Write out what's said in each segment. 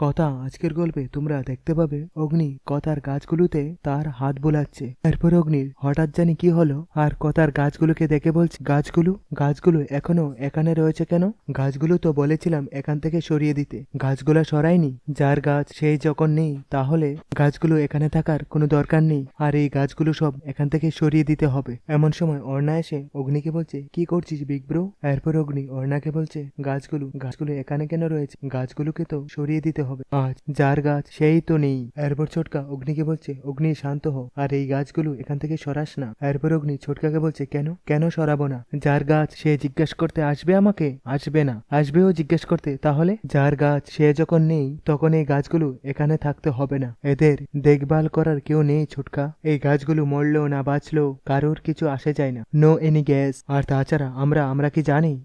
কথা আজকের গল্পে তোমরা দেখতে পাবে অগ্নি কথার গাছগুলোতে তার হাত বোলাচ্ছে। এরপর অগ্নির হঠাৎ জানি কি হলো আর কথার গাছগুলোকে দেখে বলছে, গাছগুলো? গাছগুলো এখনও এখানে রয়েছে কেন? গাছগুলো তো বলেছিলাম এখান থেকে সরিয়ে দিতে। গাছগুলো সরায়নি। যার গাছ সেই যখন নেই, তাহলে গাছগুলো এখানে থাকার কোনো দরকার নেই। আর এই গাছগুলো সব এখান থেকে সরিয়ে দিতে হবে। এমন সময় অর্ণা এসে অগ্নিকে বলছে, কি করছিস বিগ ব্রো? এরপর অগ্নি অর্ণাকে বলছে, গাছগুলো গাছগুলো এখানে কেন রয়েছে? গাছগুলোকে তো সরিয়ে দিতে হবে আজ যার গাছ, সেই তো নেই। এরপর ছোটকা অগ্নিকে বলছে, অগ্নি, শান্ত হও। আর এই গাছগুলো এখান থেকে সরাস না। এরপর অগ্নি ছোটকাকে বলছে, কেন? কেন সরাবো না? যার গাছ, সে জিজ্ঞেস করতে আসবে আমাকে? আসবে না। আসবেও জিজ্ঞেস করতে। তাহলে? যার গাছ, সে যখন নেই, তখন এই গাছগুলো এখানে থাকতে হবে না। এদের দেখভাল করার কেউ নেই, ছোটকা। এই গাছগুলো মরলো না বাঁচলো কারোর কিছু আসে যায় না। No any gas. আর তাছাড়া আমরা আমরা কি জানি?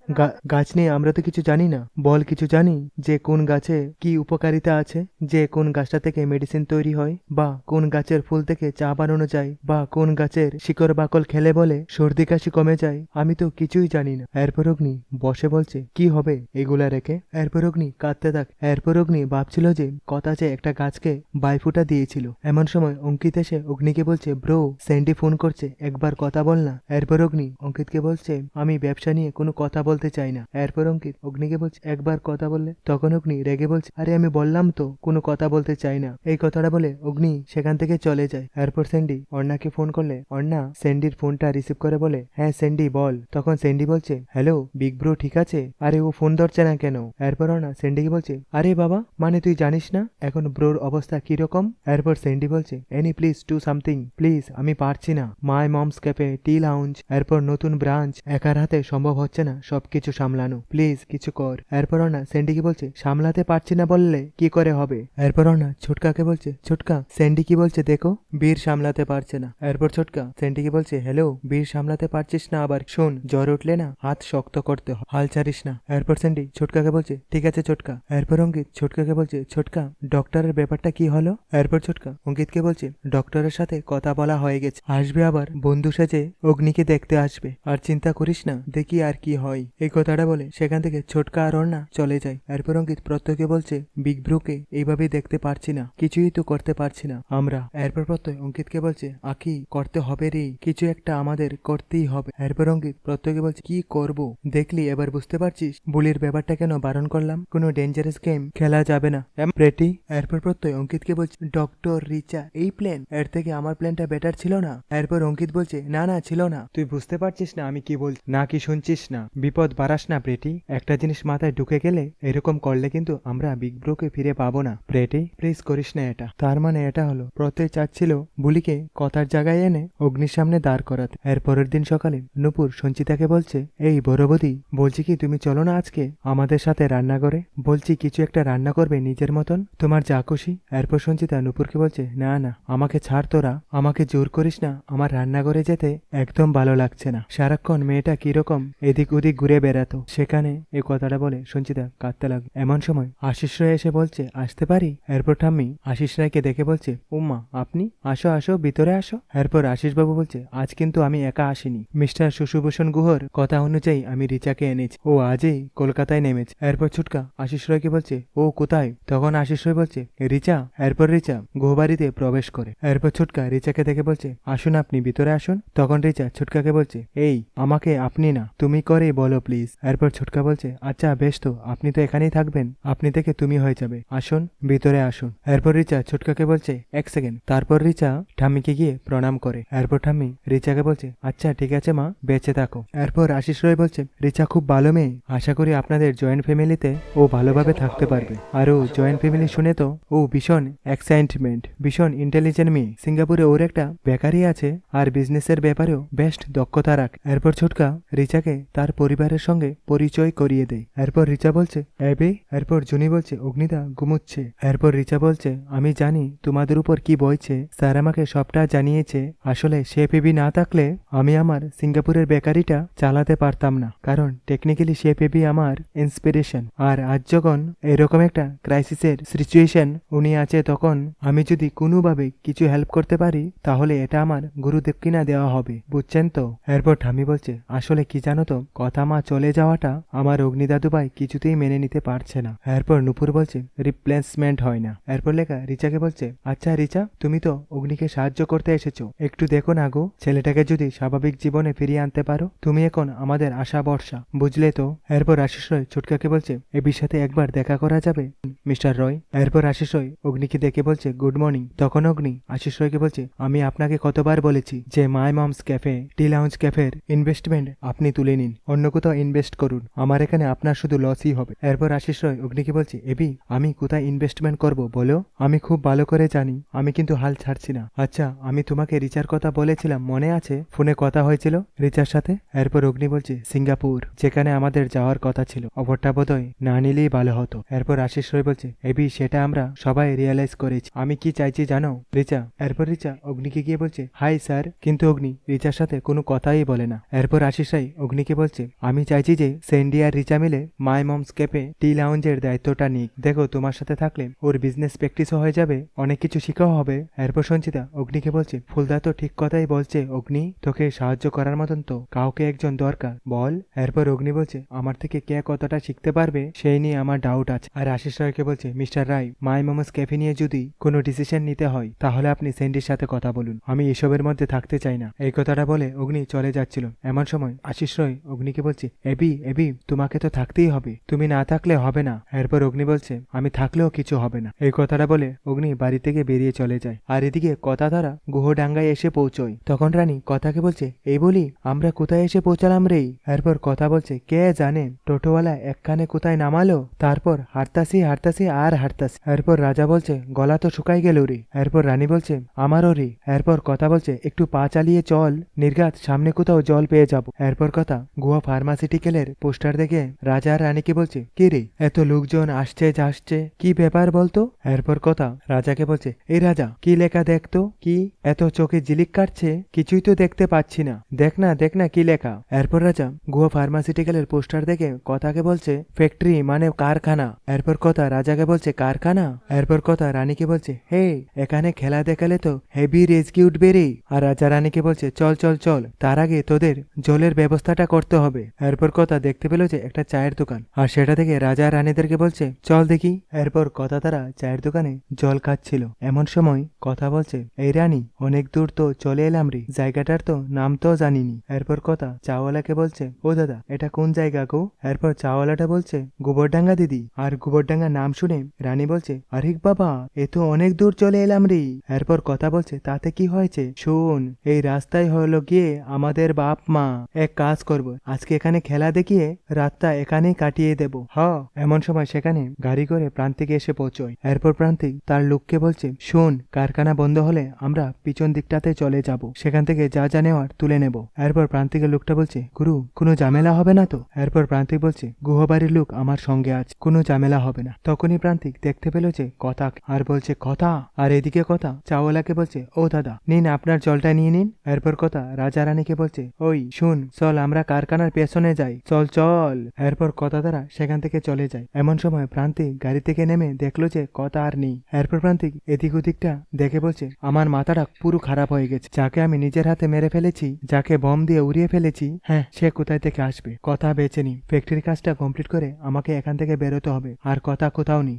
গাছ নিয়ে আমরা তো কিছু জানি না। বল কিছু জানি যে কোন গাছে কি উপকারিতা আছে যে কোন গাছটা থেকে মেডিসিন তৈরি হয় বা কোন গাছের ফুল থেকে চা বানানো যায় বা কোন গাছের শিকড় বাকল খেলে বলে সর্দি কাশি কমে যায়, আমি তো কিছুই জানি না। এরপর অগ্নি বসে বলছে, কি হবে এগুলা রেখে? এরপর অগ্নি কাঁদতে থাক। এরপর অগ্নি ভাবছিল যে কথা যে একটা গাছকে বাইফুটা দিয়েছিল। এমন সময় অঙ্কিত এসে অগ্নিকে বলছে, ব্রো স্যান্ডি ফোন করছে, একবার কথা বল না। এরপর অগ্নি অঙ্কিতকে বলছে, আমি ব্যবসা নিয়ে কোনো কথা বলতে চাই না। এরপর অঙ্কিত অগ্নিকে বলছে, একবার কথা বললে? তখন অগ্নি রেগে বলছে, আরে আমি বললাম তো, কোনো কথা বলতে চাই না। এই কথাটা বলে অগ্নি সেখান থেকে চলে যায়। এরপর স্যান্ডি অর্ণাকে ফোন করলে। অর্ণা স্যান্ডির ফোনটা রিসিভ করে বলে হ্যাঁ স্যান্ডি বল। তখন স্যান্ডি বলছে, হ্যালো, বিগ ব্রো ঠিক আছে? আরে, ও ফোন ধরছে না কেন? এরপর অর্ণা স্যান্ডিকে বলছে, আরে বাবা মানে তুই জানিস না এখন ব্রোর অবস্থা কীরকম? এরপর স্যান্ডি বলছে, any please to something, please, আমি পারছি না। My moms cafe, tea lounge. এরপর নতুন ব্রাঞ্চ, একার হাতে সম্ভব হচ্ছে না সবকিছু সামলানো। প্লিজ, কিছু কর। এরপর না স্যান্ডিকে বলছে, সামলাতে পারছি না বললে কি করে হবে? এরপর না ছোটকাকে বলছে? ছোটকা, স্যান্ডি কি বলছে? দেখো, বীর সামলাতে পারছে না। এরপর ছোটকা স্যান্ডিকে বলছে? হ্যালো, বীর সামলাতে পারছিস না আবার? শোন, জ্বর উঠলে না হাত শক্ত করতে হাল ছাড়িস না। এরপর স্যান্ডি ছোটকাকে বলছে? ঠিক আছে ছোটকা। এরপর অঙ্কিত ছোটকাকে বলছে? ছোটকা ডক্টরের ব্যাপারটা কি হলো? এরপর ছোটকা অঙ্কিতকে বলছে? ডক্টরের সাথে কথা বলা হয়ে গেছে। আসবে আবার, বন্ধু সেজে অগ্নিকে দেখতে আসবে। আর চিন্তা করিস না, দেখি আর কি হয়। এই কথাটা বলে সেখান থেকে ছোটকা আর অর্ণা চলে যায়। এরপর অঙ্কিত প্রত্যয়কে বলছে বিগ ব্রোকে এইভাবেই দেখতে পারছি না, কিছুই তো করতে পারছি না। আমরা, এরপর প্রত্যয় অঙ্কিতকে বলছে, আকি, করতে হবে রে, কিছু একটা আমাদের করতেই হবে। এরপর অঙ্কিত প্রত্যয়কে বলছে, কি করব? দেখলি, এবার বুঝতে পারছিস, বুলির ব্যাপারটা কেন বারণ করলাম? কোনো ডেঞ্জারাস গেম খেলা যাবে না। প্রেটি এরপর প্রত্যয় অঙ্কিতকে বলছে ডক্টর রিচা এই প্ল্যান এর থেকে আমার প্ল্যানটা বেটার ছিল না? এরপর অঙ্কিত বলছে, না না, ছিল না। তুই বুঝতে পারছিস না আমি কি বলছি, না কি শুনছিস না? বিপদ বাড়াস না প্রেটি একটা জিনিস মাথায় ঢুকে গেলে এরকম করলে কিন্তু আমরা বিগ ব্রোকে ফিরে পাবো না। প্রেটি প্লিজ করিস না এটা। তার মানে এটা হলো প্রত্যয় চাচ্ছিল বুলিকে কথার জায়গায় এনে অগ্নির সামনে দাঁড় করাতে। এর পরের দিন সকালে নুপুর সঞ্চিতাকে বলছে, এই বড়বদি বলছি কি তুমি চলো না আজকে? আমাদের সাথে রান্না করে। বলছি কিছু একটা রান্না করবে নিজের মতন। তোমার যা খুশি। এরপর সঞ্চিতা নুপুরকে বলছে, না না, আমাকে ছাড় তোরা। আমাকে জোর করিস না। আমার রান্নাঘরে যেতে একদম ভালো লাগছে না। সারাক্ষণ মেয়েটা কীরকম এদিক ওদিক ঘুরে বেড়াতো। সেখানে এই কথাটা বলে সঞ্চিতা কাঁদতে লাগল। এমন সময় আশিস রায় এসে বলছে, আসতে পারি? এরপর ঠাম্মি আশিস রায়কে দেখে বলছে, উম্মা, আপনি? আসো আসো, ভিতরে আসো। এরপর আশিসবাবু বলছে, আজ কিন্তু আমি একা আসিনি। মিস্টার সুশুভূষণ গুহর কথা অনুযায়ী আমি রিচাকে এনেছি। ও আজই কলকাতায় নেমেছে। এরপর ছুটকা আশিস রয়কে বলছে, ও কোথায়? তখন আশিস রয় বলছে, রিচা। এরপর রিচা গুহবাড়িতে প্রবেশ করে। এরপর ছুটকা রিচাকে দেখে বলছে, আসুন আপনি, ভিতরে আসুন। তখন রিচা ছুটকাকে বলছে, এই, আমাকে আপনি না, তুমি করেই বলো প্লিজ। এরপর ছুটকা বলছে আচ্ছা বেশ তো, আপনি তো এখানেই থাকবেন। আপনি থেকে তুমি হয়ে যাবে আসুন, ভিতরে আসুন। এরপর রিচা ছুটকাকে বলছে, এক সেকেন্ড। তারপর রিচা ঠাম্মিকে গিয়ে প্রণাম করে। এরপর ঠাম্মি রিচাকে বলছে আচ্ছা ঠিক আছে মা, বেঁচে থাকো। এরপর আশিস রয় বলছে, রিচা খুব ভালো মেয়ে। আশা করি আপনাদের জয়েন্ট ফ্যামিলিতে ও ভালোভাবে থাকতে পারবে। আর ও জয়েন্ট ফ্যামিলি শুনে তো, ও ভীষণ এক্সাইটমেন্ট, ভীষণ ইন্টেলিজেন্ট মেয়ে। সিঙ্গাপুরে ওর একটা বেকারি আছে আর বিজনেসের ব্যাপারেও বেস্ট দক্ষতা রাখ। এরপর ছোটকা রিচাকে তার পরিবারের সঙ্গে পরিচয় করিয়ে দেয়। এরপর রিচা বলছে এবে এরপর জুনি বলছে, অগ্নিদা ঘুমুচ্ছে। এরপর রিচা বলছে, আমি জানি তোমাদের উপর কি বইছে। স্যার আমাকে সবটা জানিয়েছে। আসলে সে পেবি না থাকলে আমি আমার সিঙ্গাপুরের বেকারিটা চালাতে পারতাম না। কারণ টেকনিক্যালি সে পেবি আমার ইন্সপিরেশন আর আজ যখন এরকম একটা ক্রাইসিসের সিচুয়েশন উনি আছে, তখন আমি যদি কোনোভাবে কিছু হেল্প করতে পারি, তাহলে এটা আমার গুরুদেব কিনা দেওয়া হবে। বুঝছেন তো? এরপর ঠামি বলছে, আসলে কি জানো তো, কথা মা চলে যাওয়াটা আমার অগ্নিদাদু ভাই কিছুতেই মেনে নিতে পারছে না। এরপর নুপুর বলছে রিপ্লেসমেন্ট হয় না। এরপর লেখা, রিচাকে বলছে আচ্ছা রিচা, তুমি তো অগ্নিকে সাহায্য করতে এসেছ। একটু দেখো না গো, ছেলেটাকে যদি স্বাভাবিক জীবনে ফিরিয়ে আনতে পারো, তুমি এখন আমাদের আশা বর্ষা বুঝলে তো? এরপর আশিস রয় ছুটকাকে বলছে এ সাথে একবার দেখা করা যাবে? মিস্টার রয়, এরপর আশিস রয়, অগ্নিকে দেখে বলছে, গুড মর্নিং। তখন অগ্নি আশিস রয়কে বলছে, আমি আপনাকে কতবার বলেছি যে my moms cafe, tea lounge ক্যাফের investment আপনি তুলে নিন। অন্য কোথাও ইনভেস্ট করুন। আমার এখানে আপনার শুধু লসই হবে। এরপর আশিস রয় অগ্নিকে বলছে, এবি, আমি কোথায় ইনভেস্টমেন্ট করব বলো? আমি খুব ভালো করে জানি। আমি কিন্তু হাল ছাড়ছি না। আচ্ছা আমি তোমাকে রিচার কথা বলেছিলাম, মনে আছে? ফোনে কথা হয়েছিল রিচার সাথে? এরপর অগ্নি বলছে, সিঙ্গাপুর, যেখানে আমাদের যাওয়ার কথা ছিল। অপরটা বোধহয় না নিলেই ভালো হতো। এরপর আশিস রয় বলছে, এবি, সেটা আমরা সবাই রিয়েলাইজ করেছি। আমি কি চাইছি জানো, রিচা? এরপর রিচা অগ্নিকে গিয়ে বলছে, হাই স্যার, কিন্তু অগ্নি রিচার সাথে কোনো কথাই বলে না। এরপর আশিস রাই অগ্নিকে বলছে, আমি চাইছি যে সেন্ডি আর রিচা মিলে মাই মমস ক্যাপে টি লাউঞ্জের দায়িত্বটা নিক। দেখো, তোমার সাথে থাকলে ওর বিজনেস প্র্যাকটিসও হয়ে যাবে, অনেক কিছু শিখাও হবে। এরপর সঞ্চিতা অগ্নিকে বলছে, ফুলদা তো ঠিক কথাই বলছে, অগ্নি, তোকে সাহায্য করার মতন তো কাউকে একজন দরকার, বল। এরপর অগ্নি বলছে, আমার থেকে কে কতটা শিখতে পারবে, সেই নিয়ে আমার ডাউট আছে। আর আশিস রায়কে বলছে, mister Roy, my momos cafe নিয়ে যদি কোনো ডিসিশন নিতে হয়, তাহলে আপনি সেন্ডির সাথে কথা বলুন। আমি এসবের মধ্যে থাকতে চাই না। এই কথাটা বলে অগ্নি চলে যাচ্ছিল। এমন সময় আশিস রয় অগ্নিকে বলছে, এবি এবি, তোমাকে তো থাকতেই হবে। তুমি না থাকলে হবে না। এরপর অগ্নি বলছে, আমি থাকলেও কিছু হবে না। এই কথাটা বলে অগ্নি বাড়ি থেকে বেরিয়ে চলে যায়। আর এদিকে কথা দ্বারা গুহডাঙ্গায় এসে পৌঁছয়। তখন রানী কথাকে বলছে, এই বলি, আমরা কোথায় এসে পৌঁছালাম রে? এরপর কথা বলছে, কে জানে, টোটোওয়ালা একখানে কোথায় নামালো? তারপর হাঁটতাসি হাঁটতাসি আর হাঁটতাসি এরপর রাজা বলছে, গলা তো শুকাই গেল রে। এরপর রানী বলছে, আমারও রে। এরপর কথা বলছে, একটু পা চালিয়ে চল, নির্ঘাত সামনে কোথাও জল পেয়ে যাব। এরপর কথা গুয়া ফার্মাসিউটিক্যালের পোস্টার দেখে রাজা আর রানীকে বলছে, কি রে, এত লোকজন আসছে, যাচ্ছে, কি ব্যাপার বলতো? এরপর কথা, রাজাকে বলছে, এই রাজা, কি লেখা দেখতো? কি? এত চোখে জিলিক কাটছে? কিছুই তো দেখতে পাচ্ছি না। দেখ না দেখ না, কি লেখা? এরপর রাজা গুয়া ফার্মাসিউটিক্যালের পোস্টার দেখে কথাকে বলছে, ফ্যাক্টরি মানে কারখানা। এরপর কথা রাজাকে বলছে, কারখানা? এরপর কথা, রানীকে বলছে, হে, এখানে খেলা দেখালে তো হেভি রেজকি উঠবে রে। আর রাজা রানীকে বলছে, চল চল চল, তার আগে তোদের জলের ব্যবস্থাটা করতে হবে। এরপর কথা, দেখতে পেল যে একটা চায়ের দোকান। আর সেটা থেকে রাজা রানীদেরকে বলছে, চল দেখি। এরপর কথা, তারা চায়ের দোকানে জল খাচ্ছিল। এমন সময় কথা বলছে, এই রানী, অনেক দূর তো চলে এলাম রে, জায়গাটার তো নাম তো জানিনি। এরপর কথা, চাওয়ালাকে বলছে, ও দাদা, এটা কোন জায়গা গো? এরপর চাওয়ালাটা বলছে, গোবরডাঙ্গা দিদি। আর গোবরডাঙ্গা নাম শুনে রানী বলছে, আরিক বাবা, এ তো অনেক দূর চলে এলাম রে। এরপর কথা বলছে, তাতে কি হয়েছে? শোন, এই রাস্তায় হলো গিয়ে আমাদের বাপ মা, এক কাজ করব। আজকে এখানে খেলা দেখিয়ে রাতটা এখানেই কাটিয়ে দেব। হ, এমন সময় সেখানে গাড়ি করে প্রান্তিক এসে পৌঁছয়। এরপর প্রান্তিক তার লোককে বলছে, শোন, কারখানা বন্ধ হলে আমরা পিছন দিকটাতে চলে যাব। সেখান থেকে যা যা নেওয়ার তুলে নেব। এরপর প্রান্তিকের লোকটা বলছে, গুরু, কোনো ঝামেলা হবে না তো? এরপর প্রান্তিক বলছে, গুহবাড়ির লোক আমার সঙ্গে আছে, কোনো ঝামেলা হবে না। তখনই প্রান্তিক দেখতে পেল যে কথা আর বলছে, কথা? আর এদিকে কথা চাওয়ালাকে বলছে, ও দাদা, নিন আপনার জলটা নিয়ে নিন। এরপর কথা রাজা রানীকে বলছে, ওই, শুন, চল আমরা কারখানার পেছনে যাই। চল চল। এরপর কথা দ্বারা সেখান থেকে চলে যায়। এমন সময় প্রান্তিক গাড়ি থেকে নেমে দেখল যে কথা আর নেই। এরপর প্রান্তিক এদিক ওদিকটা দেখে বলছে, আমার মাথাটা পুরো খারাপ হয়ে গেছে। যাকে আমি নিজের হাতে মেরে ফেলেছি, যাকে বম দিয়ে উড়িয়ে ফেলেছি হ্যাঁ সে কোথায় থেকে আসবে? কথা বেছে নি ফ্যাক্টরি কাজটা কমপ্লিট করে আমাকে এখান থেকে বেরোতে হবে। আর কথা কোথাও নেই